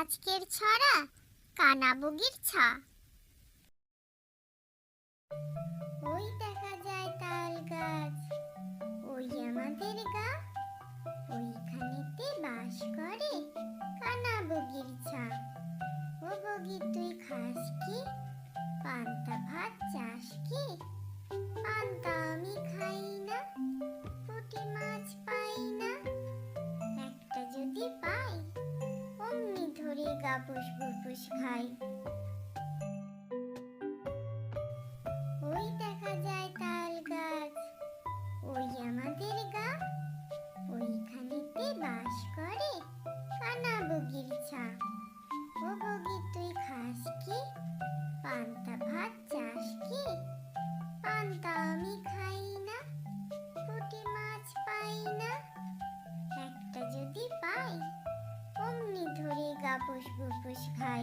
আজকের ছড়া কানাবুগির ছা। ওই দেখা যায় তাল গাছ, ওই আমাদের গা, ওইখানেতে বাস করে কানাবুগির ছা। ও বগি তুই খাস কি? পান্তা ভাত Tapos, pupusikay. তাপস পুষ খাই